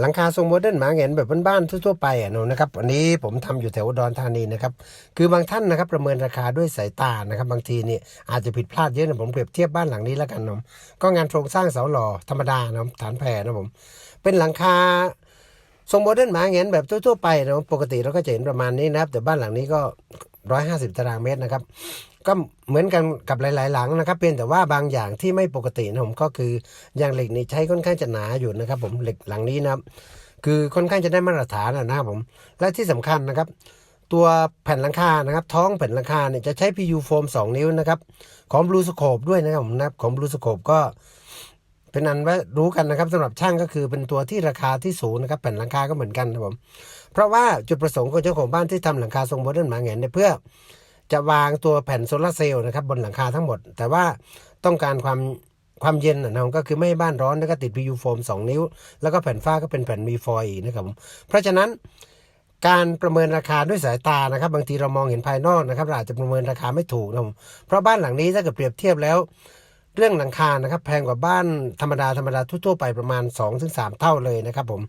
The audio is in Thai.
หลังคาทรงโมเดิร์นหมาเห็นแบบบ้านๆทั่วๆไปอะนะนะครับอันนี้ผมทำอยู่แถวอุดรธานีนะครับคือบางท่านนะครับประเมินราคาด้วยสายตานะครับบางทีนี่อาจจะผิดพลาดเยอะนะผมเปรียบเทียบบ้านหลังนี้แล้วกันนะก็งานโครงสร้างเสาหล่อธรรมดานะฐานแผ่นะผมเป็นหลังคาทรงโมเดิร์นหมาเห็นแบบทั่วๆไปนะปกติเราก็จะเห็นประมาณนี้นะครับแต่บ้านหลังนี้ก็ ร้อยห้าสิบตารางเมตรนะครับ ก็เหมือนกันกับหลาย ๆ หลังนะครับ เพียงแต่ว่าบางอย่างที่ไม่ปกตินะผมก็คืออย่างเหล็กนี่ใช้ค่อนข้างจะหนาอยู่นะครับ ผมเหล็กหลังนี้นะครับ คือค่อนข้างจะได้มาตรฐานนะนะครับผม และที่สำคัญนะครับ ตัวแผ่นหลังคานะครับ ท้องแผ่นหลังคาเนี่ยจะใช้ PU โฟม2 นิ้วนะครับ ของ Blue Scope ด้วยนะครับผมนะของ Blue Scope ก็ เป็นอันว่ารู้กันนะครับสำหรับช่างก็คือเป็นตัวที่ราคาที่สูงนะครับแผ่นหลังคาก็เหมือนกันนะครับผมเพราะว่าจุดประสงค์ของเจ้าของบ้านที่ทำหลังคาทรงโมเดิร์นหมาแหงนเนี่ยเพื่อ จะวางตัวแผ่นโซลาร์เซลล์นะครับบนหลังคาทั้งหมด แต่ว่าต้องการความความเย็นนะครับก็คือไม่ให้บ้านร้อนแล้วก็ติด PU โฟม2 นิ้ว แล้วก็แผ่นฝ้าก็เป็นแผ่นมีฟอยล์นะครับผมเพราะฉะนั้นการประเมินราคาด้วยสายตานะครับ บางทีเรามองเห็นภายนอกนะครับเราอาจจะประเมินราคาไม่ถูกนะครับผมเพราะบ้านหลังนี้ถ้าเกิดเปรียบเทียบแล้ว เรื่องหลังคานะครับ แพงกว่าบ้านธรรมดาธรรมดาทั่วๆไปประมาณ 2-3 เท่าเลยนะครับผม